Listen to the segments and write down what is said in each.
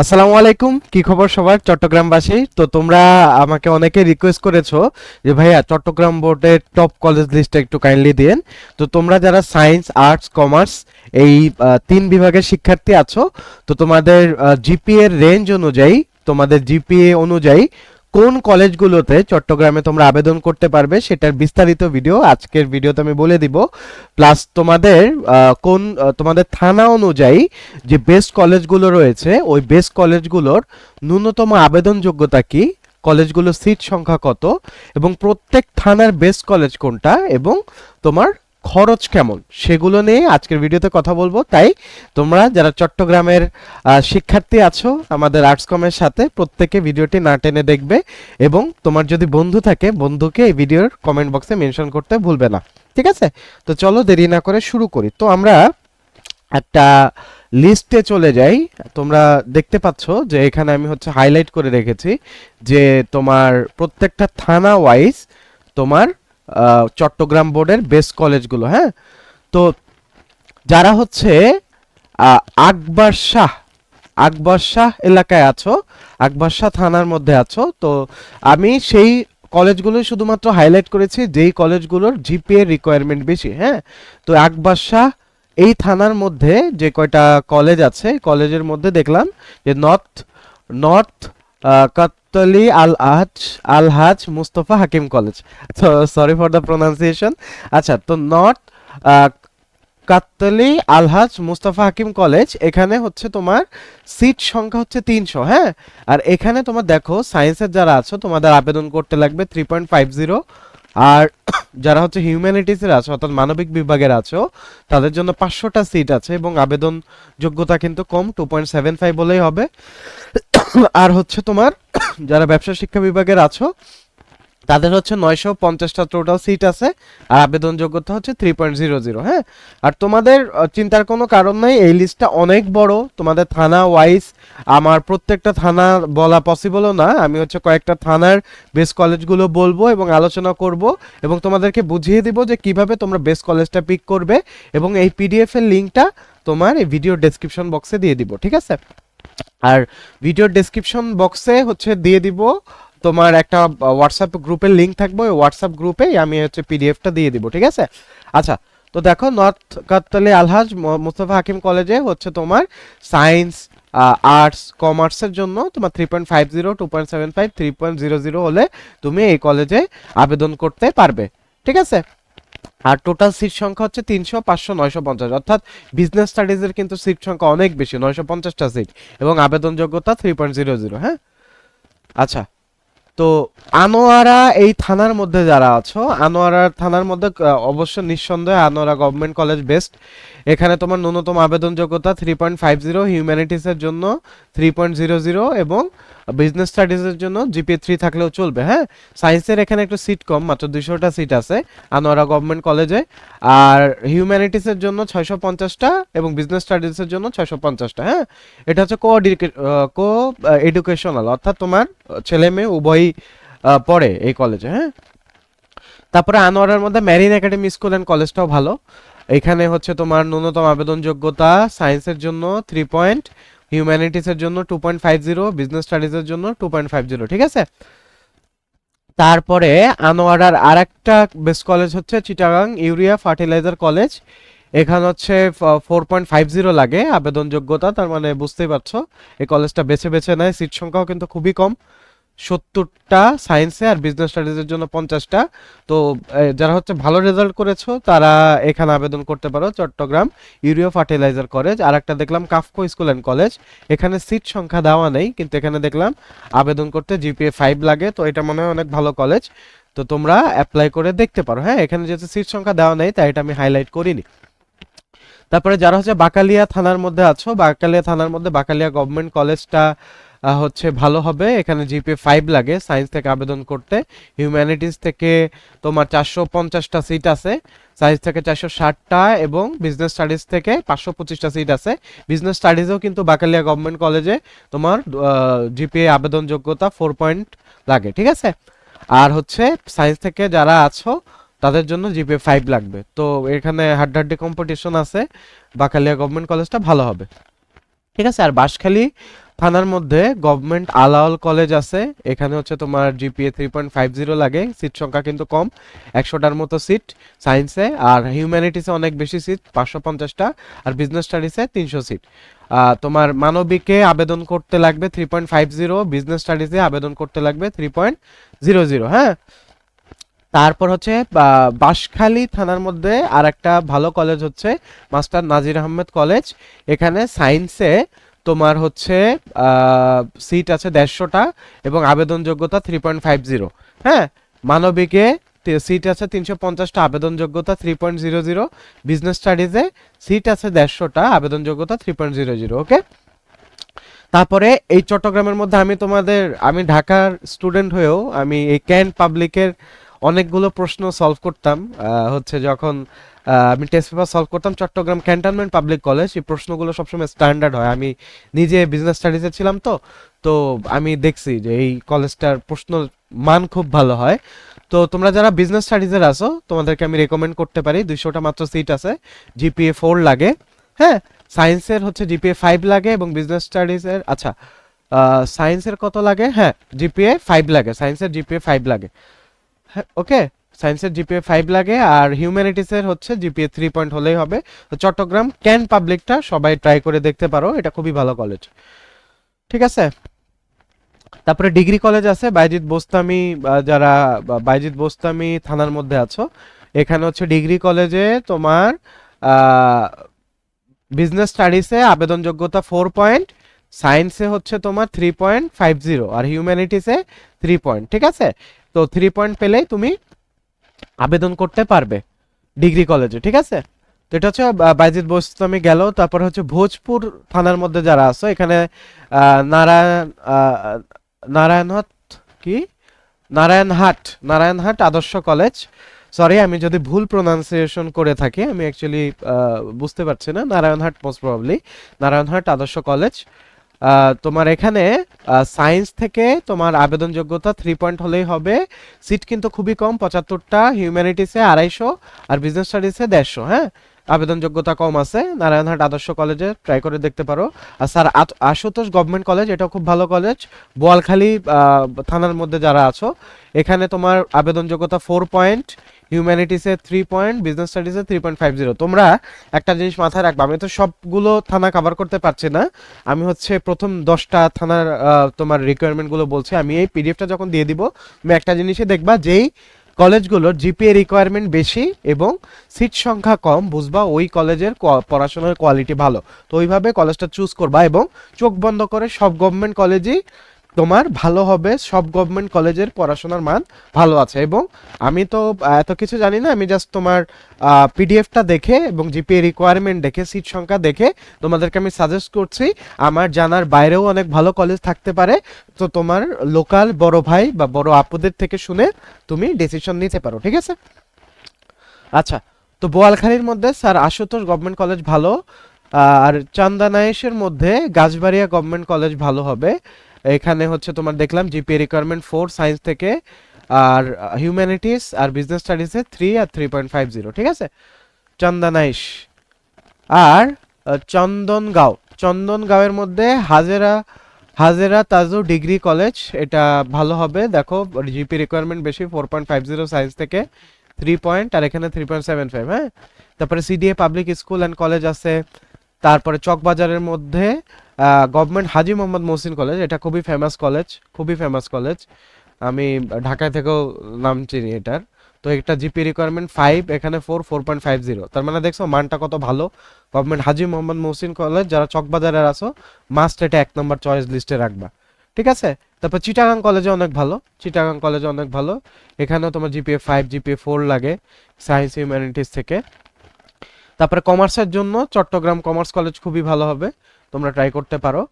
আসসালামু আলাইকুম, কি খবর সবার? চট্টগ্রামবাসী, তো তোমরা আমাকে অনেকে রিকোয়েস্ট করেছ যে, ভাইয়া, চট্টগ্রাম বোর্ডের টপ কলেজ লিস্টটা একটু কাইন্ডলি দিয়েন। তো তোমরা যারা সায়েন্স আর্টস কমার্স এই তিন বিভাগের শিক্ষার্থী আছো, তো তোমাদের জিপিএর রেঞ্জ অনুযায়ী, তোমাদের জিপিএ অনুযায়ী কোন কলেজগুলোতে চট্টগ্রামে তোমরা আবেদন করতে পারবে সেটার বিস্তারিত ভিডিও, আজকের ভিডিওতে আমি বলে দিব। প্লাস তোমাদের কোন তোমাদের থানা অনুযায়ী যে বেস্ট কলেজগুলো রয়েছে, ওই বেস্ট কলেজগুলোর ন্যূনতম আবেদন যোগ্যতা কি, কলেজগুলোর সিট সংখ্যা কত, এবং প্রত্যেক থানার বেস্ট কলেজ কোনটা, এবং তোমার খরচ কেমন? সেগুলো নিয়ে আজকের ভিডিওতে কথা বলব। তাই তোমরা যারা চট্টগ্রামের শিক্ষার্থী আছো, আমাদের আর্টস কমের সাথে প্রত্যেকে ভিডিওটি না টেনে দেখবে এবং তোমার যদি বন্ধু থাকে, বন্ধুকে এই ভিডিওর কমেন্ট বক্সে মেনশন করতে ভুলবে না। ঠিক আছে? তো চলো দেরি না করে শুরু করি। তো আমরা একটা লিস্টে চলে যাই। তোমরা দেখতে পাচ্ছ যে এখানে আমি হচ্ছে হাইলাইট করে রেখেছি যে তোমার প্রত্যেকটা থানা ওয়াইজ তোমার চট্টগ্রাম বোর্ডের বেস্ট কলেজগুলো হ্যাঁ? তো যারা হচ্ছে আকবর শাহ আকবর শাহ এলাকায় আছো, আকবর শাহ থানার মধ্যে আছো, তো আমি সেই কলেজগুলো শুধুমাত্র হাইলাইট করেছি, যেই কলেজগুলোর জিপিএ রিকোয়ারমেন্ট বেশি হ্যাঁ? তো আকবর শাহ এই থানার মধ্যে যে কয়টা কলেজ আছে কলেজের মধ্যে দেখলাম যে নর্থ নর্থ কাত্তলি আল আহাজ আল হাজ মুস্তফা হাকিম কলেজ। তো সরি ফর দ্য প্রোনাউন্সিয়েশন আচ্ছা তো নর্থ কাত্তলি আলহাজ মুস্তাফা হাকিম কলেজ, এখানে হচ্ছে তোমার সিট সংখ্যা হচ্ছে তিনশো হ্যাঁ? আর এখানে তোমার দেখো সায়েন্সের যারা আছো, তোমাদের আবেদন করতে লাগবে থ্রি পয়েন্ট ফাইভ জিরো আর যারা হচ্ছে হিউম্যানিটিসের আছো, অর্থাৎ মানবিক বিভাগের আছো, তাদের জন্য পাঁচশোটা সিট আছে এবং আবেদন যোগ্যতা কিন্তু কম টু পয়েন্ট সেভেন ফাইভ বলেই হবে। আর হচ্ছে তোমার, যারা ব্যবসা শিক্ষা বিভাগের আছো তাদের হচ্ছে নয়শো পঞ্চাশটা টোটাল সিট আছে, আর আবেদন যোগ্যতা হচ্ছে থ্রি পয়েন্ট জিরো জিরো হ্যাঁ? আর তোমাদের চিন্তার কোনো কারণ নাই, এই লিস্টটা অনেক বড়। তোমাদের থানা ওয়াইজ আমার প্রত্যেকটা থানা বলা পসিবলও না। আমি হচ্ছে কয়েকটা থানার বেস্ট কলেজগুলো বলব এবং আলোচনা করব এবং তোমাদেরকে বুঝিয়ে দিব যে কীভাবে তোমরা বেস্ট কলেজটা পিক করবে এবং এই পিডিএফ এর লিঙ্কটা তোমার এই ভিডিও ডেসক্রিপশন বক্সে দিয়ে দিব, ঠিক আছে? আর ভিডিও ডেসক্রিপশন বক্সে হচ্ছে দিয়ে দিব তোমার একটা হোয়াটসঅ্যাপ গ্রুপের লিঙ্ক থাকবে, ওই হোয়াটসঅ্যাপ গ্রুপে আমি হচ্ছে পিডিএফটা দিয়ে দিব, ঠিক আছে? আচ্ছা তো দেখো নর্থ কাত্তালি আলহাজ মুস্তফা হাকিম কলেজে হচ্ছে তোমার সায়েন্স আর্টস কমার্সের জন্য তোমার three point five zero two point seven five three point zero zero হলে তুমি এই কলেজে আবেদন করতে পারবে, ঠিক আছে? আর টোটাল সিট সংখ্যা হচ্ছে তিনশো পাঁচশো নয়শো পঞ্চাশ, অর্থাৎ বিজনেস স্টাডিজের কিন্তু সিট সংখ্যা অনেক বেশি, নয়শো পঞ্চাশটা সিট এবং আবেদন যোগ্যতা থ্রি পয়েন্ট জিরো জিরো হ্যাঁ? আচ্ছা তো আনোয়ারা এই থানার মধ্যে যারা আছো, আনোয়ারা থানার মধ্যে অবশ্য নিঃসন্দেহে আনোয়ারা গভর্নমেন্ট কলেজ বেস্ট এখানে তোমার ন্যূনতম আবেদন যোগ্যতা থ্রি পয়েন্ট ফাইভ জিরো হিউম্যানিটিসের জন্য থ্রি পয়েন্ট জিরো জিরো এবং বিজনেস স্টাডিজের জন্য জিপি থ্রি থাকলেও চলবে হ্যাঁ? সায়েন্সের এখানে একটু সিট কম, মাত্র দুইশোটা সিট আছে আনোয়ারা গভর্নমেন্ট কলেজে আর হিউম্যানিটিসের জন্য ছয়শো পঞ্চাশটা এবং বিজনেস স্টাডিজের জন্য ছয়শো পঞ্চাশটা হ্যাঁ? এটা হচ্ছে কো কো এডুকেশনাল অর্থাৎ তোমার ছেলে মেয়ে উভয়ই পড়ে এই কলেজে হ্যাঁ? তারপরে আনোয়ারের মধ্যে ম্যারিন একাডেমি স্কুল অ্যান্ড কলেজটাও ভালো। এখানে হচ্ছে তোমার ন্যূনতম আবেদন যোগ্যতা সায়েন্সের জন্য থ্রি পয়েন্ট হিউম্যানিটিসের জন্য two point five zero business স্টাডিজের জন্য টু পয়েন্ট ফাইভ জিরো ঠিক আছে? তারপরে আনোয়ারার আর একটা বেস্ট কলেজ হচ্ছে চিটাগাং ইউরিয়া ফার্টিলাইজার কলেজ এখানে হচ্ছে ফোর পয়েন্ট ফাইভ জিরো লাগে আবেদন যোগ্যতা তার মানে বুঝতেই পারছ, এই কলেজটা বেছে বেছে নেয় সিট সংখ্যাও কিন্তু খুবই কম। সত্তরটা সায়েন্সে আর বিজনেস স্টাডিজের জন্য পঞ্চাশটা। তো যারা হচ্ছে ভালো রেজাল্ট করেছ, তারা এখানে আবেদন করতে পারো চট্টগ্রাম ইউরিও ফার্টিলাইজার কলেজ আর একটা দেখলাম কাফকো স্কুল অ্যান্ড কলেজ এখানে সিট সংখ্যা দেওয়া নেই, কিন্তু এখানে দেখলাম আবেদন করতে জিপিএ ফাইভ লাগে, তো এটা মনে হয় অনেক ভালো কলেজ তো তোমরা অ্যাপ্লাই করে দেখতে পারো। হ্যাঁ এখানে যেহেতু সিট সংখ্যা দেওয়া নেই, তাই এটা আমি হাইলাইট করিনি। তারপরে যারা হচ্ছে বাকালিয়া থানার মধ্যে আছো, বাকালিয়া থানার মধ্যে বাকালিয়া গভর্নমেন্ট কলেজটা হচ্ছে ভালো হবে। এখানে জিপিএ ফাইভ লাগে সায়েন্স থেকে আবেদন করতে। হিউম্যানিটিস থেকে তোমার চারশো পঞ্চাশটা সিট আছে সায়েন্স থেকে চারশো ষাটটা এবং বিজনেস স্টাডিজ থেকে পাঁচশো পঁচিশটা সিট আছে। বিজনেস স্টাডিজেও কিন্তু বাকালিয়া গভর্নমেন্ট কলেজে তোমার জিপিএ আবেদন যোগ্যতা ফোর পয়েন্ট লাগে, ঠিক আছে? আর হচ্ছে সায়েন্স থেকে যারা আছো, তাদের জন্য জিপিএ ফাইভ লাগবে। তো এখানে হাড্ডাহাড্ডি কম্পিটিশন আছে, বাকালিয়া গভর্নমেন্ট কলেজটা ভালো হবে। ঠিক আছে? আর বাঁশখালী থানার মধ্যে গভর্নমেন্ট আলাওল কলেজ আছে। এখানে হচ্ছে তোমার GPA three point five zero লাগে। সিট সংখ্যা কিন্তু কম। একশোটার মতো সিট সায়েন্সে আর হিউম্যানিটিসে অনেক বেশি সিট, পাঁচশো পঞ্চাশটা। আর বিজনেস স্টাডিসে তিনশো সিট। তোমার মানবিকে আবেদন করতে লাগবে three point five zero business স্টাডিজে আবেদন করতে লাগবে থ্রি পয়েন্ট জিরো জিরো হ্যাঁ? তারপর হচ্ছে বাঁশখালী থানার মধ্যে আর একটা ভালো কলেজ হচ্ছে, মাস্টার নাজির আহমেদ কলেজ এখানে সায়েন্সে তোমার হচ্ছে সিট আছে দেড়শোটা এবং আবেদন যোগ্যতা থ্রি পয়েন্ট ফাইভ জিরো হ্যাঁ মানবিকে সিট আছে তিনশো পঞ্চাশটা আবেদন যোগ্যতা three point zero zero business স্টাডিজে seat আছে দেড়শোটা আবেদন যোগ্যতা three point zero zero okay তারপরে এই চট্টগ্রামের মধ্যে আমি তোমাদের, আমি ঢাকার স্টুডেন্ট হয়েও আমি এই ক্যান পাবলিকের অনেকগুলো প্রশ্ন সলভ করতাম। হচ্ছে যখন আমি টেস্ট পেপার সলভ করতাম চট্টগ্রাম ক্যান্টনমেন্ট পাবলিক কলেজ এই প্রশ্নগুলো সবসময় স্ট্যান্ডার্ড হয়। আমি নিজে বিজনেস স্টাডিজে ছিলাম তো তো আমি দেখছি যে এই কলেজটার প্রশ্ন মান খুব ভালো হয়। তো তোমরা যারা বিজনেস স্টাডিজের আছো, তোমাদেরকে আমি রেকমেন্ড করতে পারি। দুইশোটা মাত্র সিট আছে। জিপিএ ফোর লাগে। হ্যাঁ সায়েন্সের হচ্ছে জিপিএ ফাইভ লাগে এবং বিজনেস স্টাডিজের আচ্ছা সায়েন্সের কত লাগে? হ্যাঁ জিপিএ ফাইভ লাগে। সায়েন্সের জিপিএ ফাইভ লাগে। ওকে সায়েন্সের জিপিএ ফাইভ লাগে আর হিউম্যানিটিসের হচ্ছে জিপিএ থ্রি পয়েন্ট হলেই হবে। তো চট্টগ্রাম ক্যান পাবলিকটা সবাই ট্রাই করে দেখতে পারো, এটা খুবই ভালো কলেজ ঠিক আছে? তারপরে ডিগ্রি কলেজ আছে বাইজিৎ বোস্তামি যারা বাইজিৎ বোস্তামি থানার মধ্যে আছো, এখানে হচ্ছে ডিগ্রি কলেজে তোমার বিজনেস স্টাডিসে আবেদন যোগ্যতা ফোর পয়েন্ট সায়েন্সে হচ্ছে তোমার থ্রি পয়েন্ট ফাইভ জিরো আর হিউম্যানিটিসে থ্রি পয়েন্ট ঠিক আছে? তো থ্রি পয়েন্ট পেলেই তুমি আবেদন করতে পারবে ডিগ্রি কলেজে ঠিক আছে? তো এটা হচ্ছে বাইজিৎ বোস্তামি গেল, তারপর হচ্ছে ভোজপুর থানার মধ্যে যারা আছো, এখানে নারায়ণ নারায়ণহাট কি? নারায়ণহাট নারায়ণহাট আদর্শ কলেজ সরি আমি যদি ভুল প্রোনাউন্সিয়েশন করে থাকি, আমি অ্যাকচুয়ালি বুঝতে পারছি না। নারায়ণহাট মোস্ট প্রবাবলি নারায়ণহাট আদর্শ কলেজ তোমার এখানে সায়েন্স থেকে তোমার আবেদন যোগ্যতা থ্রি পয়েন্ট হলেই হবে। সিট কিন্তু খুবই কম, পঁচাত্তরটা হিউম্যানিটিসে আড়াইশো আর বিজনেস স্টাডিসে দেড়শো হ্যাঁ? আবেদন যোগ্যতা কম আছে নারায়ণহাট আদর্শ কলেজে ট্রাই করে দেখতে পারো। আর স্যার আশুতোষ গভর্নমেন্ট কলেজ এটাও খুব ভালো কলেজ বোয়ালখালী থানার মধ্যে যারা আছো, এখানে তোমার আবেদন যোগ্যতা ফোর পয়েন্ট হিউম্যানিটিসে থ্রি পয়েন্ট বিজনেস স্টাডিজে থ্রি পয়েন্ট ফাইভ জিরো তোমরা একটা জিনিস মাথায় রাখবা, আমি তো সবগুলো থানা কভার করতে পারছি না। আমি হচ্ছে প্রথম দশটা থানার তোমার রিকোয়ারমেন্টগুলো বলছি। আমি এই পিডিএফটা যখন দিয়ে দিব, তুমি একটা জিনিসই দেখবা, যেই কলেজগুলোর জিপিএ রিকোয়ারমেন্ট বেশি এবং সিট সংখ্যা কম, বুঝবা ওই কলেজের পড়াশোনার কোয়ালিটি ভালো। তো ওইভাবে কলেজটা চুজ করবা এবং চোখ বন্ধ করে সব গভর্নমেন্ট কলেজই তোমার ভালো হবে, সব গভর্নমেন্ট কলেজের পড়াশোনার মান ভালো আছে। এবং আমি তো এত কিছু জানি না, আমি জাস্ট তোমার পিডিএফটা দেখে এবং জিপিএ রিকোয়ারমেন্ট দেখে সিট সংখ্যা দেখে তোমাদেরকে আমি সাজেস্ট করছি। আমার জানার বাইরেও অনেক ভালো কলেজ থাকতে পারে। তো তোমার লোকাল বড় ভাই বা বড় আপুদের থেকে শুনে তুমি ডিসিশন নিতে পারো, ঠিক আছে? আচ্ছা তো বোয়ালখালীর মধ্যে স্যার আশুতোষ গভর্নমেন্ট কলেজ ভালো আর চান্দানায়েশের মধ্যে গাছবাড়িয়া গভর্নমেন্ট কলেজ ভালো হবে। এখানে হচ্ছে তোমার দেখলাম জিপিএ রিকোয়ারমেন্ট ফোর সায়েন্স থেকে, আর হিউম্যানিটিস আর বিজনেস স্টাডিজে থ্রি আর থ্রি পয়েন্ট ফাইভ জিরো ঠিক আছে? চন্দনাইশ। আর চন্দনগাঁও। চন্দনগাঁওয়ের মধ্যে হাজেরা হাজেরা তাজু ডিগ্রি কলেজ, এটা ভালো হবে। দেখো জিপি রিকোয়ারমেন্ট বেশি four point five zero science থেকে থ্রি পয়েন্ট আর এখানে থ্রি পয়েন্ট সেভেন ফাইভ হ্যাঁ? তারপরে CDA public school and college আছে। তারপরে চকবাজারের মধ্যে গভর্নমেন্ট হাজি মোহাম্মদ মহসিন কলেজ এটা খুবই ফেমাস কলেজ খুবই ফেমাস কলেজ আমি ঢাকায় থেকেও নাম চিনি এটার। তো একটা জিপি রিকোয়ারমেন্ট ফাইভ এখানে four four point five zero তার মানে দেখছ, মানটা কত ভালো। গভর্নমেন্ট হাজি মোহাম্মদ মহসিন কলেজ যারা চকবাজারের আসো মাস্ট এটা এক নম্বর চয়েস লিস্টে রাখবা। ঠিক আছে? তারপর চিটাগাং কলেজে অনেক ভালো। চিটাগাং কলেজে অনেক ভালো। এখানেও তোমার জিপিএ ফাইভ জিপিএ ফোর লাগে সায়েন্স হিউম্যানিটিস থেকে। তারপরে কমার্সের জন্য চট্টগ্রাম কমার্স কলেজ খুবই ভালো হবে। তোমরা ট্রাই করতে পারো।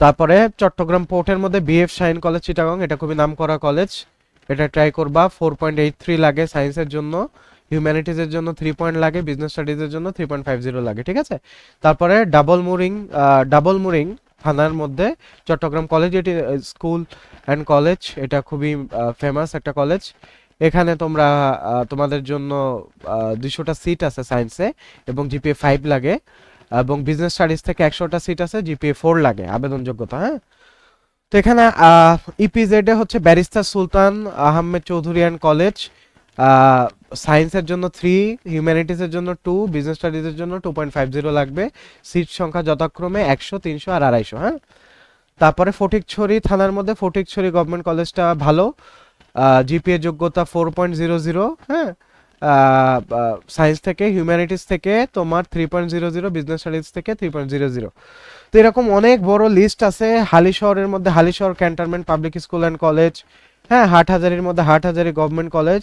তারপরে চট্টগ্রাম পোর্টের মধ্যে বিএফ শাইন কলেজ চিটাগং এটা খুবই নামকরা কলেজ এটা ট্রাই করবা ফোর পয়েন্ট এইট থ্রি লাগে সায়েন্সের জন্য হিউম্যানিটিজের জন্য থ্রি পয়েন্ট লাগে বিজনেস স্টাডিজের জন্য থ্রি পয়েন্ট ফাইভ জিরো লাগে, ঠিক আছে? তারপরে ডাবল মুরিং ডাবল মুরিং থানার মধ্যে চট্টগ্রাম কলেজ এটি স্কুল অ্যান্ড কলেজ এটা খুবই ফেমাস একটা কলেজ এখানে তোমরা তোমাদের জন্য দুশোটা সিট আছে সায়েন্সে এবং জিপিএ ফাইভ লাগে। এবং বিজনেস স্টাডিজ থেকে একশোটা সিট আছে জিপিএ ফোর লাগে আবেদন যোগ্যতা হ্যাঁ? তো এখানে ইপিজেড এ হচ্ছে barrister Sultan Ahmed Chowdhury and college সায়েন্সের জন্য থ্রি হিউম্যানিটিসের জন্য টু বিজনেস স্টাডিজের জন্য টু পয়েন্ট ফাইভ জিরো লাগবে সিট সংখ্যা যথাক্রমে একশো, তিনশো আর আড়াইশো হ্যাঁ? তারপরে ফটিকছড়ি থানার মধ্যে, ফটিকছড়ি গভর্নমেন্ট কলেজটা ভালো জিপিএ যোগ্যতা ফোর পয়েন্ট জিরো জিরো হ্যাঁ? সায়েন্স থেকে হিউম্যানিটিস থেকে তোমার three point zero zero business studies থেকে থ্রি পয়েন্ট জিরো জিরো তো এরকম অনেক বড় লিস্ট আছে, হালিশহরের মধ্যে, Halishahar cantonment public school and college হ্যাঁ হাটহাজারির মধ্যে হাটহাজারি গভর্নমেন্ট কলেজ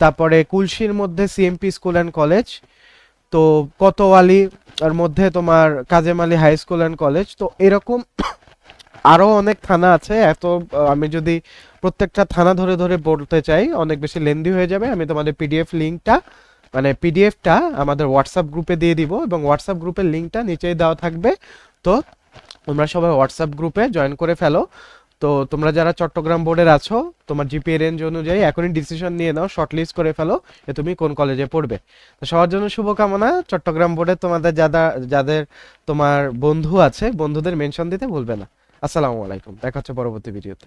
তারপরে কুলসির মধ্যে সিএমপি স্কুল অ্যান্ড কলেজ তো কোতোয়ালি এর মধ্যে তোমার Kazem Ali high school and college তো এরকম আরও অনেক থানা আছে, এত আমি যদি প্রত্যেকটা থানা ধরে ধরে বলতে চাই, অনেক বেশি লেন্দি হয়ে যাবে। আমি তোমাদের পিডিএফ লিঙ্কটা মানে পিডিএফটা আমাদের হোয়াটসঅ্যাপ গ্রুপে দিয়ে দিব এবং হোয়াটসঅ্যাপ গ্রুপের লিঙ্কটা নিচেই দেওয়া থাকবে। তো তোমরা সবাই হোয়াটসঅ্যাপ গ্রুপে জয়েন করে ফেলো। তো তোমরা যারা চট্টগ্রাম বোর্ডের আছো, তোমার জিপিএ রেঞ্জ অনুযায়ী এখনই ডিসিশন নিয়ে নাও শর্ট লিস্ট করে ফেলো যে তুমি কোন কলেজে পড়বে। তো সবার জন্য শুভকামনা। চট্টগ্রাম বোর্ডে তোমাদের যারা যাদের তোমার বন্ধু আছে, বন্ধুদের মেনশন দিতে ভুলবে না। আসসালামু আলাইকুম। দেখা হচ্ছে পরবর্তী ভিডিওতে